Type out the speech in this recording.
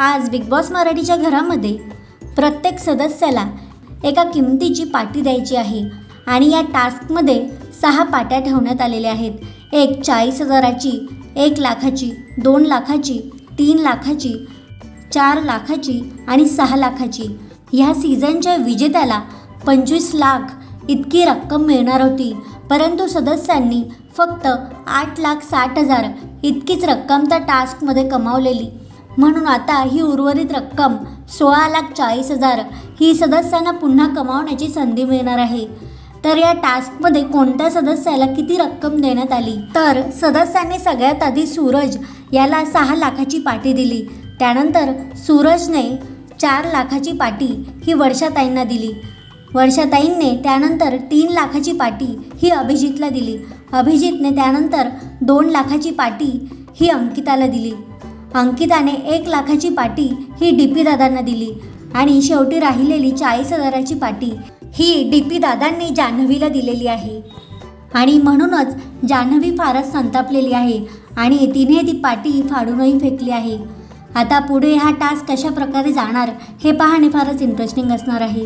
आज big boss मराठीच्या घरामध्ये प्रत्येक सदस्याला एका किमतीची पाटी द्यायची आहे आणि या टास्कमध्ये सहा पाट्या ठेवण्यात आलेल्या आहेत. एक चाळीस हजाराची एक लाखाची दोन लाखाची तीन लाखाची चार लाखाची आणि सहा लाखाची. ह्या सीझनच्या विजेत्याला पंचवीस लाख इतकी रक्कम मिळणार होती. परंतु सदस्यांनी फक्त आठ लाख साठ हजार इतकीच रक्कम त्या टास्कमध्ये कमावलेली. म्हणून आता ही उर्वरित रक्कम सोळा लाख चाळीस हजार ही सदस्यांना पुन्हा कमावण्याची संधी मिळणार आहे. तर या टास्कमध्ये कोणत्या सदस्याला किती रक्कम देण्यात आली? तर सदस्यांनी सगळ्यात आधी सूरज याला सहा लाखाची पाटी दिली. त्यानंतर सूरजने चार लाखाची पाटी ही वर्षाताईंना दिली. वर्षाताईंनी त्यानंतर तीन लाखाची पाटी ही अभिजितला दिली. अभिजितने त्यानंतर दोन लाखाची पाटी ही अंकिताला दिली. अंकिताने एक लाखाची पाटी ही डी पी दादांना दिली आणि शेवटी राहिलेली चाळीस हजाराची पाटी ही डी पी दादांनी जान्हवीला दिलेली आहे. आणि म्हणूनच जान्हवी फारच संतापलेली आहे आणि तिने ती पाटी फाडूनही फेकली आहे. आता पुढे हा टास्क कशा प्रकारे जाणार हे पाहणे फारच इंटरेस्टिंग असणार आहे.